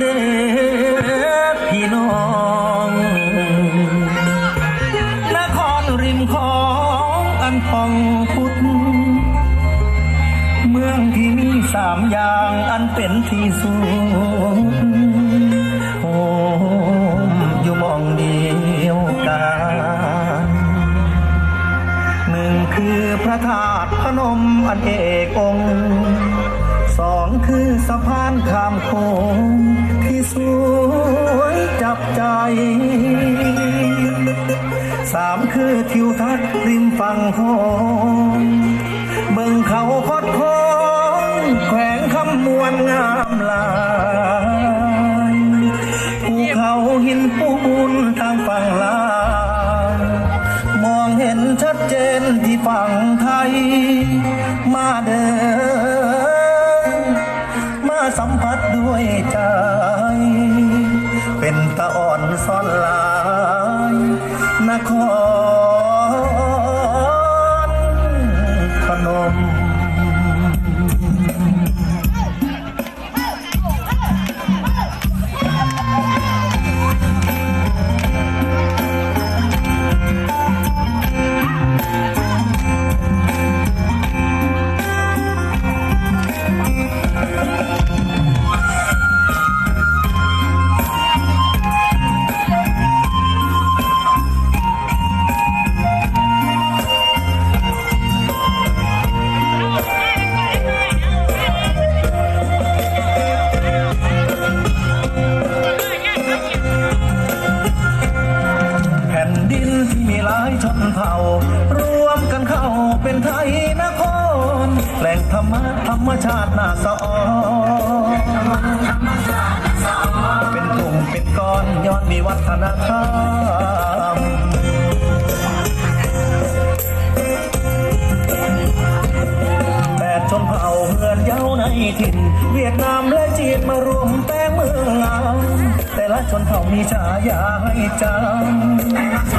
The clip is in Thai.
เด้อพี่น้องนครริมของอันพองพุทธเมืองที่มีสามอย่างอันเป็นที่สุดโฮมอยู่มองเดียวกันหนึ่งคือพระธาตุพนมอันเอกองค์สองคือสะพานข้ามโขง สามคือทิวทัศน์ริมฝั่งโขงเบิ่งเขาคดโค้งแขวงคำมวลงามลายภูเขาหินปูนทางฝั่งลาวมองเห็นชัดเจนที่ฝั่งไทย ครพนม หลายชนเผ่ารวมกันเข้าเป็นไทยนครแหล่งธรรมะธรรมชาติน่าสะอนเป็นกลุ่มเป็นก้อนย้อนมีวัฒนธรรมแปดชนเผ่าเมือนเย้าในถิ่น เวียดนามและจีนมารวมแป้งเมืองามแต่ละชนเผ่ามีฉายาให้จำ